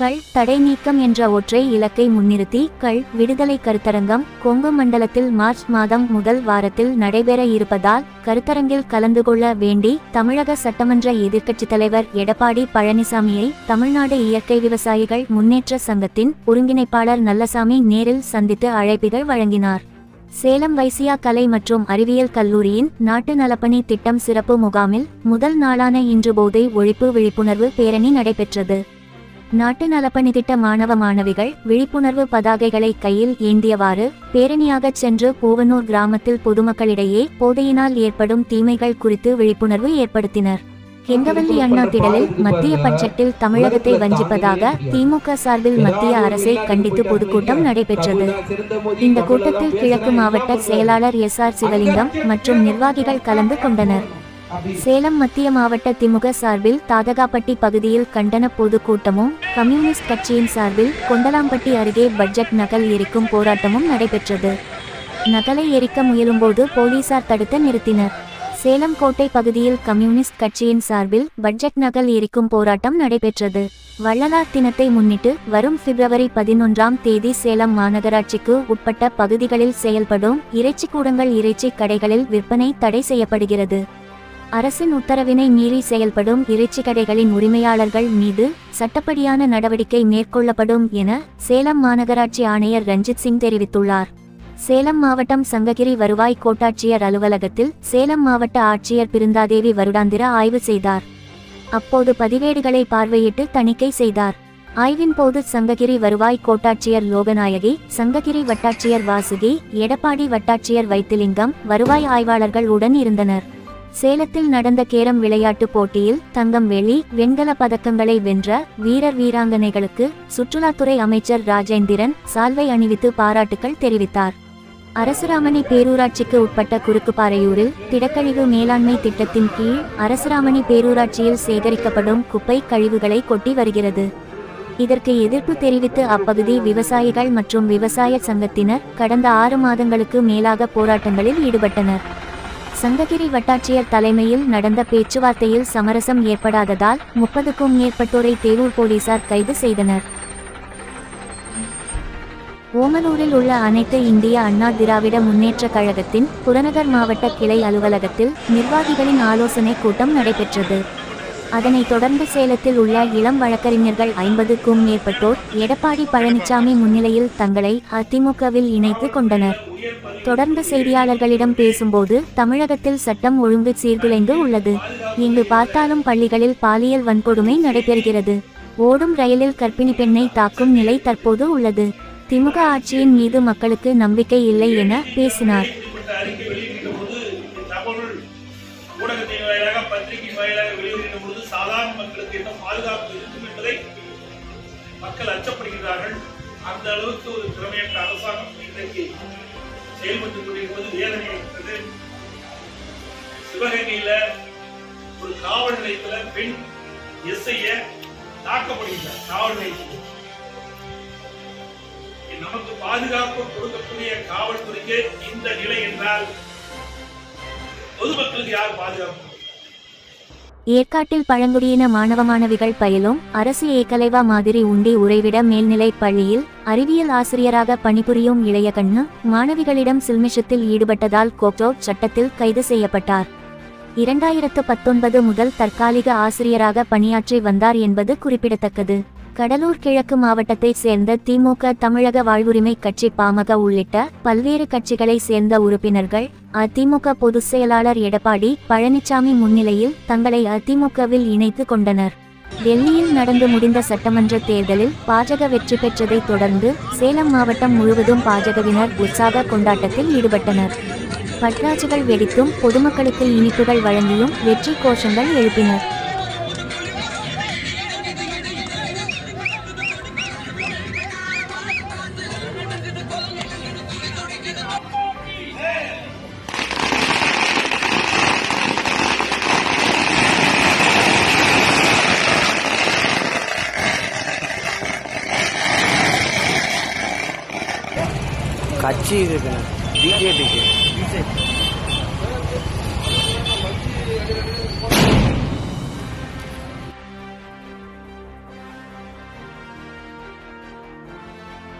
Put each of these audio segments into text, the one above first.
கள் தடை நீக்கம் என்ற ஒற்றை இலக்கை முன்னிறுத்தி கள் விடுதலை கருத்தரங்கம் கொங்கு மண்டலத்தில் மார்ச் மாதம் முதல் வாரத்தில் நடைபெற இருப்பதால் கருத்தரங்கில் கலந்து கொள்ள வேண்டி தமிழக சட்டமன்ற எதிர்க்கட்சித் தலைவர் எடப்பாடி பழனிசாமியை தமிழ்நாடு இயற்கை விவசாயிகள் முன்னேற்ற சங்கத்தின் ஒருங்கிணைப்பாளர் நல்லசாமி நேரில் சந்தித்து அழைப்பிதழ் வழங்கினார். சேலம் வைசியா கலை மற்றும் அறிவியல் கல்லூரியின் நாட்டு நலப்பணி திட்டம் சிறப்பு முகாமில் முதல் நாளான இன்று போதை ஒழிப்பு விழிப்புணர்வு பேரணி நடைபெற்றது. நாட்டு நலப்பணி திட்ட மாணவ மாணவிகள் விழிப்புணர்வு பதாகைகளை கையில் ஏந்தியவாறு பேரணியாகச் சென்று பூவனூர் கிராமத்தில் பொதுமக்களிடையே போதையினால் ஏற்படும் தீமைகள் குறித்து விழிப்புணர்வு ஏற்படுத்தினர். கெங்கவல்லி அண்ணா திடலில் மத்திய பட்ஜெட்டில் தமிழகத்தை வஞ்சிப்பதாக திமுக சார்பில் மத்திய அரசை கண்டித்து பொதுக்கூட்டம் நடைபெற்றது. இந்த கூட்டத்தில் கிழக்கு மாவட்ட செயலாளர் எஸ் ஆர் சிவலிங்கம் மற்றும் நிர்வாகிகள் கலந்து கொண்டனர். சேலம் மத்திய மாவட்ட திமுக சார்பில் தாதகாப்பட்டி பகுதியில் கண்டன பொதுக்கூட்டமும் கம்யூனிஸ்ட் கட்சியின் சார்பில் கொண்டலாம்பட்டி அருகே பட்ஜெட் நகல் எரிக்கும் போராட்டமும் நடைபெற்றது. நகலை எரிக்க முயலும்போது போலீசார் தடுத்து நிறுத்தினர். சேலம் கோட்டை பகுதியில் கம்யூனிஸ்ட் கட்சியின் சார்பில் பட்ஜெட் நகல் எரிக்கும் போராட்டம் நடைபெற்றது. வள்ளலார் தினத்தை முன்னிட்டு வரும் பிப்ரவரி பதினொன்றாம் தேதி சேலம் மாநகராட்சிக்கு உட்பட்ட பகுதிகளில் செயல்படும் இறைச்சி கூடங்கள் இறைச்சி கடைகளில் விற்பனை தடை செய்யப்படுகிறது. அரசின் உத்தரவினை மீறி செயல்படும் இறைச்சி கடைகளின் உரிமையாளர்கள் மீது சட்டப்படியான நடவடிக்கை மேற்கொள்ளப்படும் என சேலம் மாநகராட்சி ஆணையர் ரஞ்சித் சிங் தெரிவித்துள்ளார். சேலம் மாவட்டம் சங்ககிரி வருவாய் கோட்டாட்சியர் அலுவலகத்தில் சேலம் மாவட்ட ஆட்சியர் பிருந்தாதேவி வருடாந்திர ஆய்வு செய்தார். அப்போது பதிவேடுகளை பார்வையிட்டு தணிக்கை செய்தார். ஆய்வின் போது சங்ககிரி வருவாய் கோட்டாட்சியர் லோகநாயகி சங்ககிரி வட்டாட்சியர் வாசுகி எடப்பாடி வட்டாட்சியர் வைத்திலிங்கம் வருவாய் ஆய்வாளர்கள் உடன் இருந்தனர். சேலத்தில் நடந்த கேரம் விளையாட்டுப் போட்டியில் தங்கம் வெள்ளி வெண்கல பதக்கங்களை வென்ற வீரர் வீராங்கனைகளுக்கு சுற்றுலாத்துறை அமைச்சர் ராஜேந்திரன் சால்வை அணிவித்து பாராட்டுக்கள் தெரிவித்தார். அரசுராமணி பேரூராட்சிக்கு உட்பட்ட குறுக்குப்பாறையூரில் திடக்கழிவு மேலாண்மை திட்டத்தின் கீழ் அரசுராமணி பேரூராட்சியில் சேகரிக்கப்படும் குப்பை கழிவுகளை கொட்டி வருகிறது. இதற்கு எதிர்ப்பு தெரிவித்து அப்பகுதி விவசாயிகள் மற்றும் விவசாய சங்கத்தினர் கடந்த ஆறு மாதங்களுக்கு மேலாக போராட்டங்களில் ஈடுபட்டனர். சங்ககிரி வட்டாட்சியர் தலைமையில் நடந்த பேச்சுவார்த்தையில் சமரசம் ஏற்படாததால் முப்பதுக்கும் மேற்பட்டோரை தேரூர் போலீசார் கைது செய்தனர். ஓமலூரில் உள்ள அனைத்து இந்திய அண்ணா திராவிட முன்னேற்ற கழகத்தின் புறநகர் மாவட்ட கிளை அலுவலகத்தில் நிர்வாகிகளின் ஆலோசனை கூட்டம் நடைபெற்றது. அதனைத் தொடர்ந்து சேலத்தில் உள்ள இளம் வழக்கறிஞர்கள் ஐம்பதுக்கும் மேற்பட்டோர் எடப்பாடி பழனிசாமி முன்னிலையில் தங்களை அதிமுகவில் இணைத்து கொண்டனர். தொடர்ந்து செய்தியாளர்களிடம் பேசும்போது தமிழகத்தில் சட்டம் ஒழுங்கு சீர்குலைந்து உள்ளது. இங்கு பார்த்தாலும் பள்ளிகளில் பாலியல் வன்கொடுமை நடைபெறுகிறது. ஓடும் ரயிலில் கர்ப்பிணி பெண்ணை தாக்கும் நிலை தற்போது உள்ளது. திமுக ஆட்சியின் மீது மக்களுக்கு நம்பிக்கை இல்லை என பேசினார். ஊடகத்தின் வாயிலாக பத்திரிகை வாயிலாக வெளியிடுகின்ற பொழுது சாதாரண மக்களுக்கு என்ன பாதுகாப்பு இருக்கும் என்பதை மக்கள் அச்சப்படுகிறார்கள் அந்த அளவுக்கு ஒரு திறமையற்ற அரசாங்கம் இன்றைக்கு செயல்பட்டுக் கொண்டிருப்பது வேதனை இருக்கிறது சிவகங்கையில ஒரு காவல் நிலையத்துல பெண் எஸ்ஐய தாக்கப்படுகிறார் காவல் நிலையத்தில் நமக்கு பாதுகாப்பு கொடுக்கக்கூடிய காவல்துறைக்கு இந்த நிலை என்றால் பொதுமக்களுக்கு யார் பாதுகாப்பு? ஏற்காட்டில் பழங்குடியின மாணவ மாணவிகள் பயிலும் அரசு ஏகலைவா மாதிரி உண்டி உறைவிட மேல்நிலைப் பள்ளியில் அறிவியல் ஆசிரியராக பணிபுரியும் இளையகண்ணு மாணவிகளிடம் சில்மிஷத்தில் ஈடுபட்டதால் கோக்டோ சட்டத்தில் கைது செய்யப்பட்டார். இரண்டாயிரத்து பத்தொன்பது முதல் தற்காலிக ஆசிரியராக பணியாற்றி வந்தார் என்பது குறிப்பிடத்தக்கது. கடலூர் கிழக்கு மாவட்டத்தைச் சேர்ந்த திமுக தமிழக வாழ்வுரிமை கட்சி பாமக உள்ளிட்ட பல்வேறு கட்சிகளை சேர்ந்த உறுப்பினர்கள் அதிமுக பொதுச் செயலாளர் எடப்பாடி பழனிசாமி முன்னிலையில் தங்களை அதிமுகவில் இணைத்து கொண்டனர். டெல்லியில் நடந்து முடிந்த சட்டமன்ற தேர்தலில் பாஜக வெற்றி பெற்றதைத் தொடர்ந்து சேலம் மாவட்டம் முழுவதும் பாஜகவினர் உற்சாக கொண்டாட்டத்தில் ஈடுபட்டனர். பட்ராஜுகள் வெடித்தும் பொதுமக்களுக்கு இனிப்புகள் வழங்கியும் வெற்றி கோஷங்கள் எழுப்பினர். கட்சி இருக்குண்ணே பிஜேபிக்கு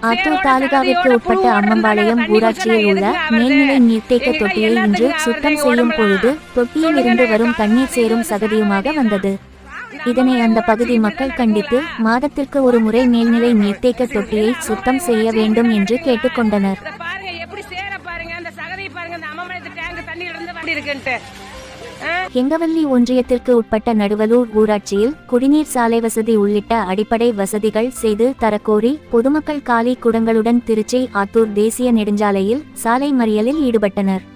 ஆத்தூர் தாலுகாவிற்கு உட்பட்ட அம்மம்பாளையம் ஊராட்சியில் உள்ள மேல்நிலை நீர்த்தேக்க தொட்டியை இன்று சுத்தம் செய்யும் பொழுது தொட்டியில் இருந்து வரும் தண்ணீர் சேரும் சகதியுமாக வந்தது. இதனை அந்த பகுதி மக்கள் கண்டித்து மாதத்திற்கு ஒரு முறை மேல்நிலை நீர்த்தேக்க தொட்டியை சுத்தம் செய்ய வேண்டும் என்று கேட்டுக்கொண்டனர்? கெங்கவல்லி ஒன்றியத்திற்கு உட்பட்ட நடுவலூர் ஊராட்சியில் குடிநீர் சாலை வசதி உள்ளிட்ட அடிப்படை வசதிகள் செய்து தரக்கோரி பொதுமக்கள் காலி குடங்களுடன் திருச்சி ஆத்தூர் தேசிய நெடுஞ்சாலையில் சாலை மறியலில் ஈடுபட்டனர்.